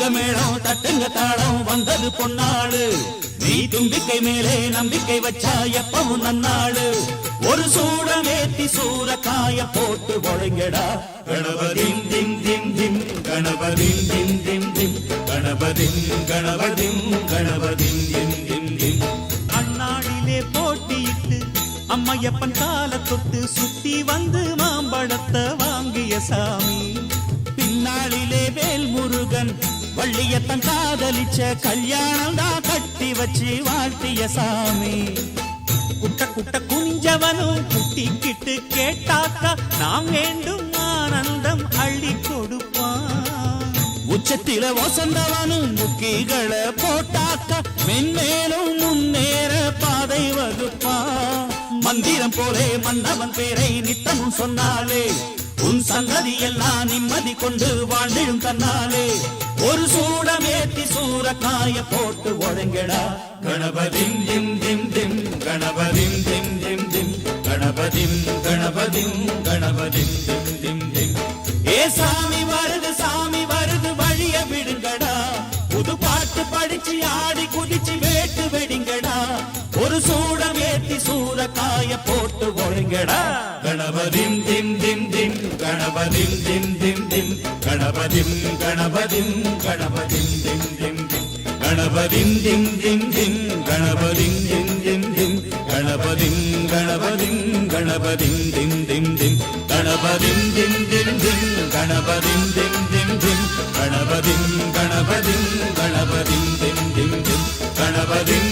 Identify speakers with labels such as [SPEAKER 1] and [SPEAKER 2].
[SPEAKER 1] முகந்தான்
[SPEAKER 2] கொட்டுங்க மேளம் தட்டுங்க தாளம் வந்தது பொன்னாளு. நீ தும்பிக்கை மேலே நம்பிக்கை வச்சா எப்பவும் நன்னாளு. ஒரு சூடமேத்தி சூறக்காய போட்டு ஒழுங்கடா. கணபதிம் திம் திம் திம் கணபதிம் திம் திம் திம் கணபதிம் கணபதிம் கணபதிம் திம் திம் திம்.
[SPEAKER 1] அந்நாளிலே போட்டியிட்டு அம்மையப்பன் கால தொட்டு சுத்தி வந்து மாம்பழத்தை வாங்கிய சாமி.
[SPEAKER 2] பின்னாளிலே வேல் முருகன் வள்ளியத்தன் காதலிச்ச கல்யாணம் தான் கட்டி வச்சு வாழ்த்திய சாமி.
[SPEAKER 1] குட்ட குட்ட குஞ்சவனும் குட்டிக்கிட்டு கேட்டாக்கா நாம் வேண்டும் ஆனந்தம் அள்ளி கொடுப்பான்.
[SPEAKER 2] உச்சத்தில வசந்தவனும் முக்கிகளை போட்டாக்க மென்மேலும் முன்னேற பாதை வகுப்பான். மந்திரம் போலே மன்னவன் பேரை நித்தமும் சொன்னாலே உன் சந்ததி எல்லாம் நிம்மதி கொண்டு வாழ்ந்திடும் தன்னாலே. ஒரு சூடமேத்தி சூரக்காய போட்டு ஒழுங்கடா. கணபதிம் திம் திம் திம் கணபதிம் திம் திம் திம் கணபதிம் கணபதிம் கணபதிம் திம் திம் திம். ஏ சாமி வருது சாமி வருது வழிய விடுங்கடா. புது பாட்டு படிச்சு ஆடு ஒரு சூடம் ஏத்தி சூறக்காய போட்டு ஒழுங்கடா. கணபதிம் திம் திம் திம் கணபதிம் திம் திம் திம். கணபதிம் கணபதிம் கணபதிம் திம் திம் திம். கணபதிம் திம் திம் திம் கணபதிம் திம் திம் திம். கணபதிம் கணபதிம் கணபதிம் திம் திம் திம். கணபதிம் திம் திம் திம் கணபதிம் திம் திம் திம். கணபதிம் கணபதிம் கணபதிம் திம் திம் திம். கணபதிம்